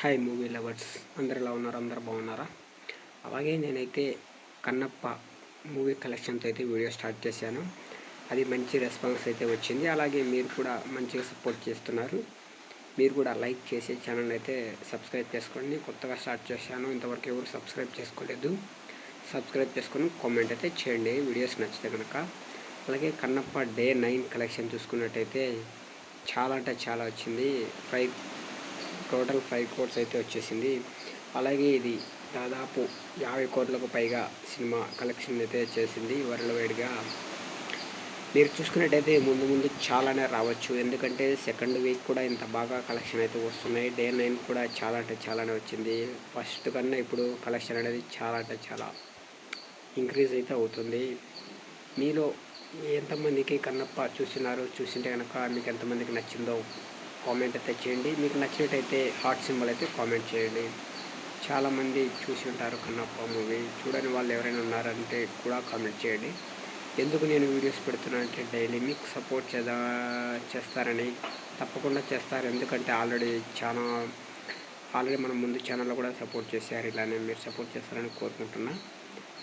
Hi movie lovers అందరు ఎలా ఉన్నారు? అందరు బాగున్నారా? అలాగే నేనైతే కన్నప్ప మూవీ కలెక్షన్తో అయితే వీడియో స్టార్ట్ చేశాను. అది మంచి రెస్పాన్స్ అయితే వచ్చింది. అలాగే మీరు కూడా మంచిగా సపోర్ట్ చేస్తున్నారు. మీరు కూడా లైక్ చేసి ఛానల్ అయితే సబ్స్క్రైబ్ చేసుకోండి. కొత్తగా స్టార్ట్ చేశాను. ఇంతవరకు ఎవరు సబ్స్క్రైబ్ చేసుకోలేదు. సబ్స్క్రైబ్ చేసుకొని కామెంట్ అయితే చేయండి. వీడియోస్ నచ్చితే కనుక అలాగే కన్నప్ప డే నైన్ కలెక్షన్ చూసుకున్నట్టయితే చాలా అంటే చాలా వచ్చింది. ఫైవ్ టోటల్ ఫైవ్ కోర్స్ అయితే వచ్చేసింది. అలాగే ఇది దాదాపు యాభై కోట్లకు పైగా సినిమా కలెక్షన్ అయితే చేసింది వరల్డ్ వైడ్గా. మీరు చూసుకున్నట్టయితే ముందు ముందు చాలానే రావచ్చు. ఎందుకంటే సెకండ్ వీక్ కూడా ఇంత బాగా కలెక్షన్ అయితే వస్తున్నాయి. డే నైన్ కూడా చాలా అంటే చాలానే వచ్చింది. ఫస్ట్ కన్నా ఇప్పుడు కలెక్షన్ అనేది చాలా అంటే చాలా ఇంక్రీజ్ అయితే అవుతుంది. మీలో ఎంతమందికి కన్నప్ప చూసినారు చూసింటే కనుక మీకు ఎంతమందికి నచ్చిందో కామెంట్ అయితే చేయండి. మీకు నచ్చినట్టయితే హార్ట్ సింబల్ అయితే కామెంట్ చేయండి. చాలామంది చూసి ఉంటారు కన్నప్ప మూవీ చూడని వాళ్ళు ఎవరైనా ఉన్నారంటే కూడా కామెంట్ చేయండి. ఎందుకు నేను వీడియోస్ పెడుతున్నానంటే డైలీ మీకు సపోర్ట్ చేదా చేస్తారని తప్పకుండా చేస్తారు. ఎందుకంటే ఆల్రెడీ చాలా ఆల్రెడీ మనం ముందు ఛానల్లో కూడా సపోర్ట్ చేశారు. ఇలానే మీరు సపోర్ట్ చేస్తారని కోరుకుంటున్నా.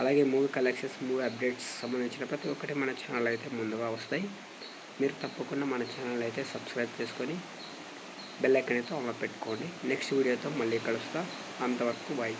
అలాగే మూవీ కలెక్షన్స్ మూవీ అప్డేట్స్ సంబంధించిన ప్రతి ఒక్కటి మన ఛానల్ అయితే ముందుగా వస్తాయి. మీరు తప్పకుండా మన ఛానల్ అయితే సబ్స్క్రైబ్ చేసుకొని బెల్ ఐకన్ అయితే ఆన్లో పెట్టుకోండి. నెక్స్ట్ వీడియోతో మళ్ళీ కలుస్తా. అంతవరకు బాయ్.